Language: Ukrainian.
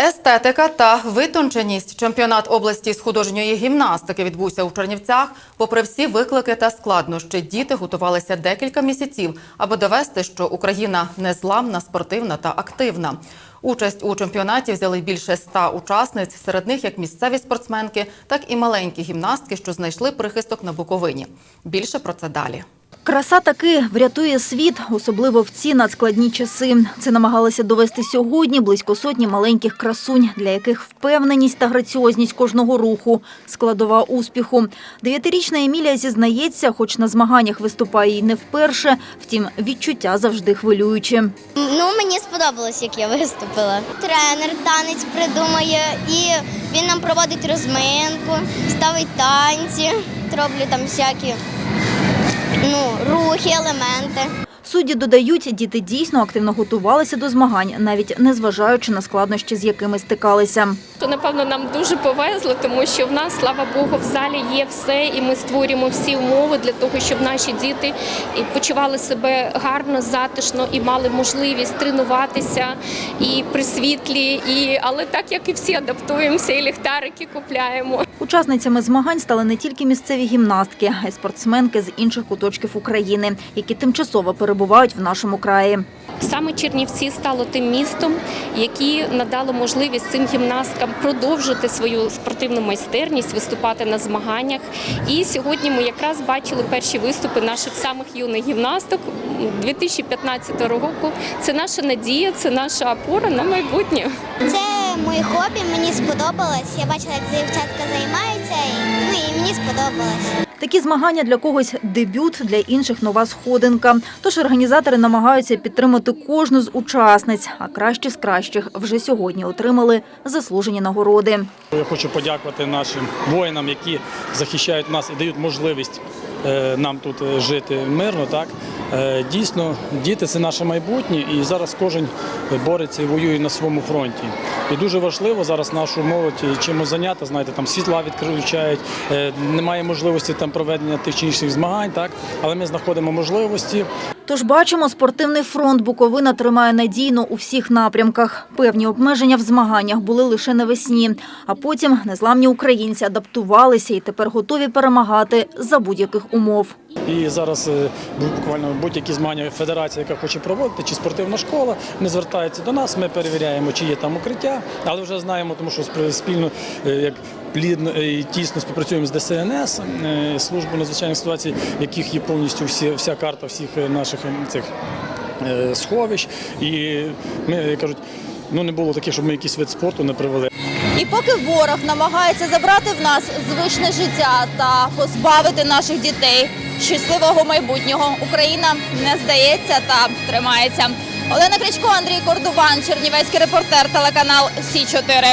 Естетика та витонченість. Чемпіонат області з художньої гімнастики відбувся у Чернівцях. Попри всі виклики та складнощі, діти готувалися декілька місяців, аби довести, що Україна незламна, спортивна та активна. Участь у чемпіонаті взяли більше ста учасниць, серед них як місцеві спортсменки, так і маленькі гімнастки, що знайшли прихисток на Буковині. Більше про це далі. Краса таки врятує світ, особливо в ці надскладні часи. Це намагалися довести сьогодні близько сотні маленьких красунь, для яких впевненість та граціозність кожного руху – складова успіху. Дев'ятирічна Емілія зізнається, хоч на змаганнях виступає й не вперше, втім, відчуття завжди хвилюючі. Ну, мені сподобалось, як я виступила. Тренер танець придумає, і він нам проводить розминку, ставить танці, роблю там всякі ну, рухи, елементи. Судді додають, діти дійсно активно готувалися до змагань, навіть незважаючи на складнощі, з якими стикалися. То напевно нам дуже повезло, тому що в нас, слава Богу, в залі є все, і ми створюємо всі умови для того, щоб наші діти почували себе гарно, затишно і мали можливість тренуватися і при світлі, і але так як і всі адаптуємося, і ліхтарики купляємо. Учасницями змагань стали не тільки місцеві гімнастки, а й спортсменки з інших куточків України, які тимчасово перебувають в нашому краї. Саме Чернівці стало тим містом, які надало можливість цим гімнасткам продовжити свою спортивну майстерність, виступати на змаганнях. І сьогодні ми якраз бачили перші виступи наших самих юних гімнасток 2015 року. Це наша надія, це наша опора на майбутнє. Це моє хобі, мені сподобалось. Я бачила, як дівчатка займаються, і, ну, і мені сподобалось. Такі змагання для когось дебют, для інших нова сходинка. Тож організатори намагаються підтримати кожну з учасниць, а кращі з кращих вже сьогодні отримали заслужені нагороди. Я хочу подякувати нашим воїнам, які захищають нас і дають можливість е, нам тут е, жити мирно. Так Е, дійсно, діти це наше майбутнє, і зараз кожен бореться і воює на своєму фронті. І дуже важливо зараз нашу молодь чимось зайняти. Знаєте, там світла відключають, е, немає можливості там проведення тих чи інших змагань, так але ми знаходимо можливості. Тож бачимо, спортивний фронт Буковина тримає надійно у всіх напрямках. Певні обмеження в змаганнях були лише навесні, а потім незламні українці адаптувалися і тепер готові перемагати за будь-яких умов. І зараз е, буквально будь-які змагання федерація, яка хоче проводити, чи спортивна школа, не звертається до нас. Ми перевіряємо, чи є там укриття, але вже знаємо, тому що спільно е, як плідно е, і тісно співпрацюємо з ДСНС, е, службою надзвичайних ситуацій, яких є повністю всі, вся карта всіх наших цих сховищ. І ми кажуть. Ну не було таке, щоб ми якийсь вид спорту не привели. І поки ворог намагається забрати в нас звичне життя та позбавити наших дітей щасливого майбутнього, Україна не здається та тримається. Олена Кричко, Андрій Кордуван, Чернівецький репортер, телеканал Сі 4